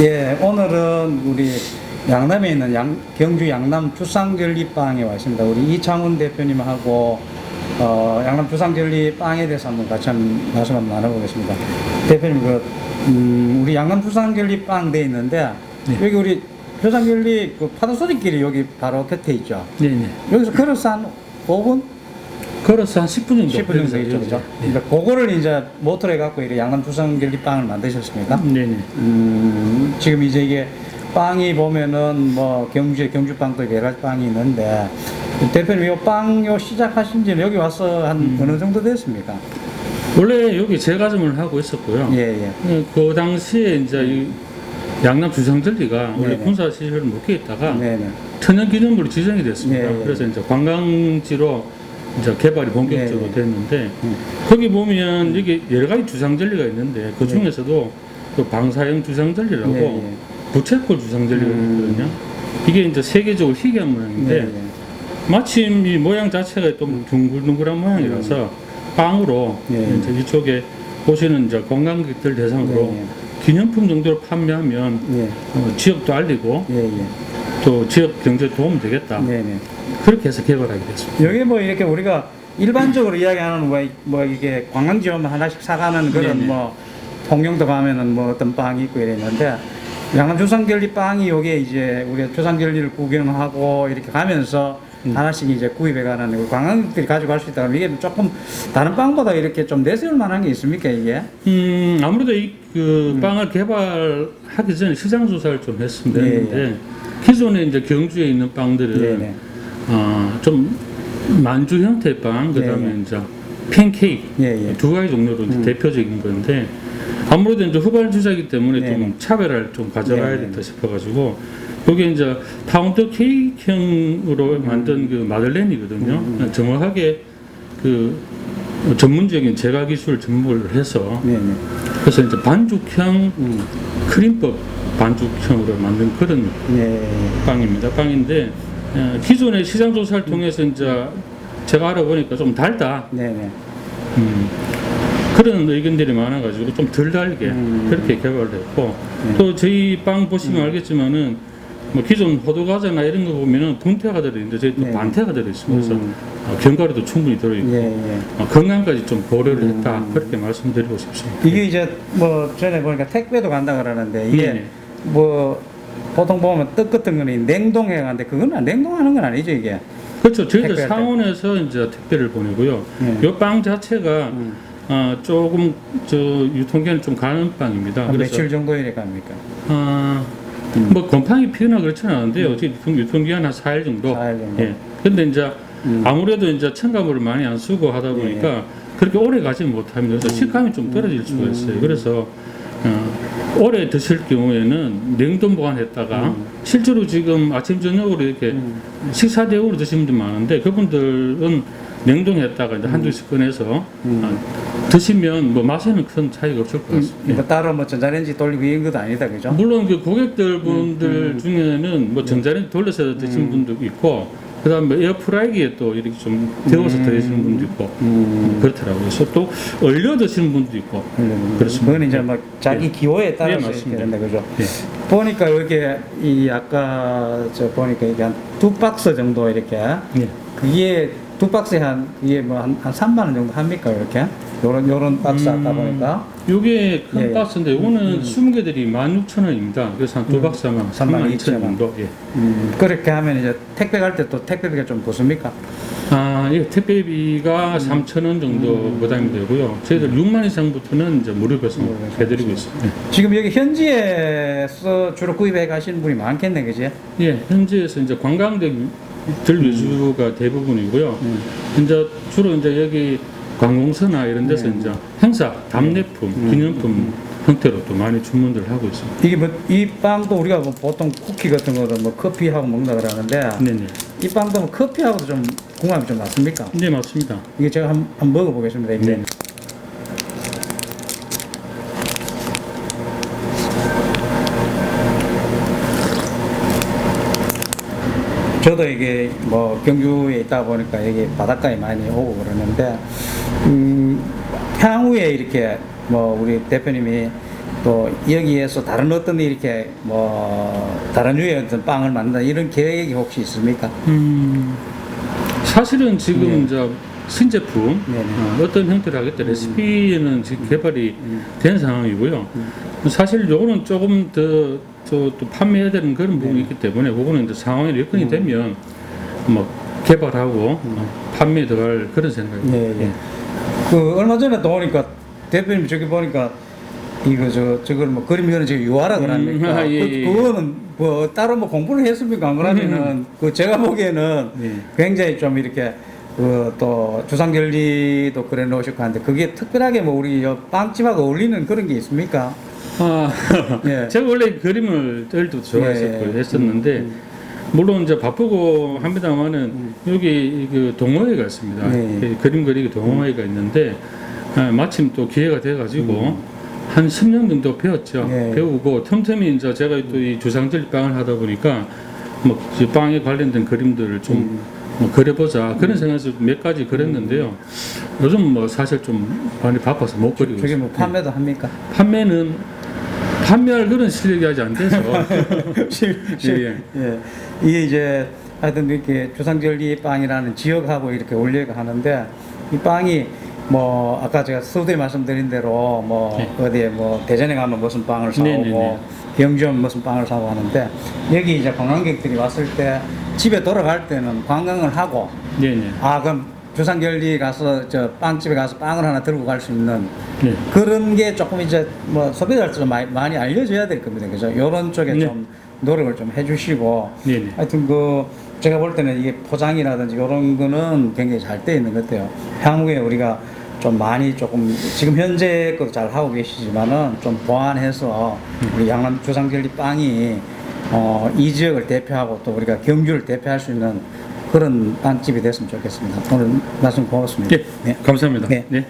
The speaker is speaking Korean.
예, 오늘은 우리 양남에 있는 양, 경주 양남 주상절리빵에 와 있습니다. 우리 이창훈 대표님하고 어, 양남 주상절리빵에 대해서 한번 같이 한번 말씀 한번 나눠보겠습니다. 대표님, 그, 음, 우리 양남 주상절리빵 돼 있는데 네. 여기 우리 주상절리 그 파도소리길이 여기 바로 곁에 있죠. 네 네. 여기서 걸어서 한 5분? 걸어서 한 10분 정도. 10분 정도 있죠, 그죠? 네. 그러니까 그거를 이제 모터로 해갖고 이렇게 양남 주상절리빵을 만드셨습니까? 네네. 음, 지금 이제 이게 빵이 보면은 뭐 경주에 경주빵도 계란빵이 있는데 대표님 요빵요 시작하신 지는 여기 와서 한 음. 어느 정도 됐습니까? 원래 여기 제과점을 하고 있었고요. 예, 예. 그- 그 당시에 이제 이 양남 주상절리가 원래 네네. 군사 시설을 묶여 있다가 네네. 천연 기념물로 지정이 됐습니다. 예, 예. 그래서 이제 관광지로 이제 개발이 본격적으로 예, 예. 됐는데 음. 거기 보면 여기 여러 가지 주상절리가 있는데 그 예. 중에서도 그 방사형 주상절리라고 예, 예. 부채꼴 주상절리가 음. 있거든요. 이게 이제 세계적으로 희귀한 모양인데. 마침 이 모양 자체가 좀 둥글둥글한 모양이라서 빵으로 예. 이제 이쪽에 보시는 이제 관광객들 대상으로 예, 기념품 정도로 판매하면 예. 어, 지역도 알리고. 또 지역 경제에 도움 되겠다. 네, 네. 그렇게 해서 개발하게 됐습니다. 여기 뭐 이렇게 우리가 일반적으로 이야기하는 뭐, 이- 뭐 이게 관광지 오면 하나씩 사가는 그런 네네. 뭐 통영도 가면은 뭐 어떤 빵이 있고 이랬는데 양남 주상절리 빵이 요게 이제 우리가 주상절리를 구경하고 이렇게 가면서 음. 하나씩 이제 구입해가는 그 관광객들이 가져갈 수 있다. 그러면 이게 조금 다른 빵보다 이렇게 좀 내세울 만한 게 있습니까 이게? 음, 아무래도 이 그 빵을 개발하기 전에 시장 조사를 좀 했으면 예, 되는데 기존에 이제 경주에 있는 빵들은 네네. 어, 좀 만주 형태의 빵, 그다음에 예, 예. 이제 팬케이크 예, 예. 두 가지 종류로 이제 음. 대표적인 건데 아무래도 이제 후발주자이기 때문에 네, 좀 네. 차별화를 좀 가져가야 된다 싶어가지고 여기 이제 파운드 케이크형으로 만든 그 마들렌이거든요. 음. 정확하게 그 전문적인 제과 기술을 접목을 해서 네네. 그래서 이제 반죽형 음. 크림법 반죽형으로 만든 그런 네. 빵입니다. 빵인데 어, 기존의 시장 조사를 통해서 이제 제가 알아보니까 좀 달다. 네네. 음, 그런 의견들이 많아가지고 좀 덜 달게 음. 그렇게 개발을 했고 네. 또 저희 빵 보시면 알겠지만은 뭐 기존 호두과자나 이런 거 보면은 분태가 들어있는데 저희 또 네. 반태가 들어있어요. 그래서 음. 어, 견과류도 충분히 들어있고 예, 예. 어, 건강까지 좀 고려를 음. 했다 그렇게 말씀드리고 싶습니다. 이게 이제 뭐 전에 보니까 택배도 간다 그러는데 이게 네. 뭐 보통 보면 떡 같은 거는 냉동해 가는데 그건 냉동하는 건 아니죠 이게. 그렇죠. 저희들 택배할 때. 상온에서 이제 택배를 보내고요. 네. 이빵 자체가 음. 어, 조금 저 유통기한 이 좀 가는 빵입니다. 한 며칠 정도 이래 갑니까? 아, 음. 뭐 곰팡이 피거나 그렇지는 않은데요. 어떻게 유통, 유통기한 한 4일 정도. 4일 정도. 예. 근데 이제 음. 아무래도 이제 첨가물을 많이 안 쓰고 하다 보니까 그렇게 오래 가지 못합니다. 그래서 식감이 좀 떨어질 수가 있어요. 그래서 어, 오래 드실 경우에는 냉동 보관했다가 음. 실제로 지금 아침 저녁으로 이렇게 음. 식사 대용으로 드시는 분들 많은데 그분들은 냉동했다가 이제 한두 씩 꺼내서 음. 아, 드시면 뭐 맛에는 큰 차이가 없을 것 같습니다. 뭐 따로 뭐 전자레인지 돌리고 이런 것도 아니다 그죠? 물론 그 고객들 분들 음. 중에는 뭐 전자레인지 돌려서 드시는 음. 분도 있고 그 다음에 에어프라이기에 또 이렇게 좀 데워서 음. 드시는 분도 있고 음. 그렇더라고요. 그래서 또 얼려 드시는 분도 있고 음. 그렇습니다. 그건 이제 뭐 자기 예. 기호에 따라서 예, 이렇게. 된다 그죠? 예. 보니까 이렇게 이 아까 저 보니까 이게 한 두 박스 정도 이렇게 예. 그게 두 박스에 한 이게 뭐한 한 3만 원 정도 합니까 이렇게? 요런 요런 박스 아까 음. 보니까 요게 큰 예, 예. 박스인데 이거는 음. 20개들이 16,000원입니다. 그래서 한두 음. 박스 하면 32,000원 32,000원 정도. 예. 음, 그렇게 하면 이제 택배 갈 때 또 택배비가 좀 붙습니까? 아, 예, 택배비가 3,000원 정도 음. 부담이 되고요. 저희들 6만 이상부터는 이제 무료 배송 무료 배송. 해드리고 있습니다. 지금 여기 현지에서 주로 구입해 가시는 분이 많겠네, 그지? 예, 현지에서 이제 관광객들 위주가 대부분이고요. 음. 이제 주로 이제 여기 관공서나 이런 데서 네. 이제 행사, 답례품, 음. 기념품 형태로 또 많이 주문들 하고 있습니다. 이게 뭐 이 빵도 우리가 뭐 보통 쿠키 같은 거는 뭐 커피하고 먹는다 그러는데 네네. 이 빵도 뭐 커피하고도 좀 궁합이 좀 맞습니까? 네, 맞습니다. 이게 제가 한, 한 먹어보겠습니다. 이게. 네. 저도 이게 뭐 경주에 있다 보니까 여기 바닷가에 많이 오고 그러는데 음, 향후에 이렇게 뭐 우리 대표님이 또 여기에서 다른 어떤 이렇게 뭐 다른 유의 어떤 빵을 만든다 이런 계획이 혹시 있습니까? 음, 사실은 지금 네. 이제 신제품 네네. 어, 떤 형태로 하겠다 레시피는 지금 개발이 음. 된 상황이고요. 사실 요거는 조금 더, 저, 또 판매해야 되는 그런 부분이 네. 있기 때문에 그거는 이제 상황이 여건이 음. 되면 뭐 개발하고 어, 판매에 들어갈 그런 생각입니다. 예, 예. 그 얼마 전에 또 보니까 대표님 저기 보니까 이거 저 저걸 뭐 그림 그리는 저 유화라 그럽니까? 음, 아, 예, 예. 그, 그거는 뭐 따로 뭐 공부를 했습니까? 안 그러면은 그 제가 보기에는 예. 굉장히 좀 이렇게 그또 주상절리도 그래 놓으셨고 한데 그게 특별하게 뭐 우리 여 빵집하고 어울리는 그런 게 있습니까? 아, 예. 제가 원래 그림을 뜰 때도 좋아했었고 예, 예. 했었는데 음, 물론 이제 바쁘고 합니다만은 여기 그 동호회가 있습니다. 네. 그 그림 그리기 동호회가 있는데 아, 마침 또 기회가 돼가지고 한 10년 정도 배웠죠. 음. 네. 배우고 틈틈이 이제 제가 또 이 주상절 빵을 하다 보니까 뭐 빵에 관련된 그림들을 좀 음. 뭐 그려보자 그런 생각에서 몇 가지 그렸는데요. 요즘 뭐 사실 좀 많이 바빠서 못 그리고 저게 뭐. 판매도 합니까? 판매는 판매할 그런 실력이 아직 안 돼서 예, 예. 이게 이제 하여튼 이렇게 주상절리 빵이라는 지역하고 이렇게 올려가 하는데 이 빵이 뭐 아까 제가 서두에 말씀드린 대로 뭐 네. 어디에 뭐 대전에 가면 무슨 빵을 사오고 네 네네. 경주면 무슨 빵을 사고 하는데 여기 이제 관광객들이 왔을 때 집에 돌아갈 때는 관광을 하고 네, 네, 아 그럼 주상절리 가서 저 빵집에 가서 빵을 하나 들고 갈 수 있는 네. 그런 게 조금 이제 뭐 소비자한테 좀 많이, 많이 알려져야 될 겁니다. 그죠? 요런 쪽에 네. 좀 노력을 좀 해주시고 네, 네. 하여튼 그 제가 볼 때는 이게 포장이라든지 이런 거는 굉장히 잘 돼 있는 것 같아요. 향후에 우리가 좀 많이 조금 지금 현재 것도 잘 하고 계시지만은 좀 보완해서 우리 양남 주상절리 빵이 어, 이 지역을 대표하고 또 우리가 경주를 대표할 수 있는 그런 빵집이 됐으면 좋겠습니다. 오늘 말씀 고맙습니다. 예, 감사합니다. 네. 네.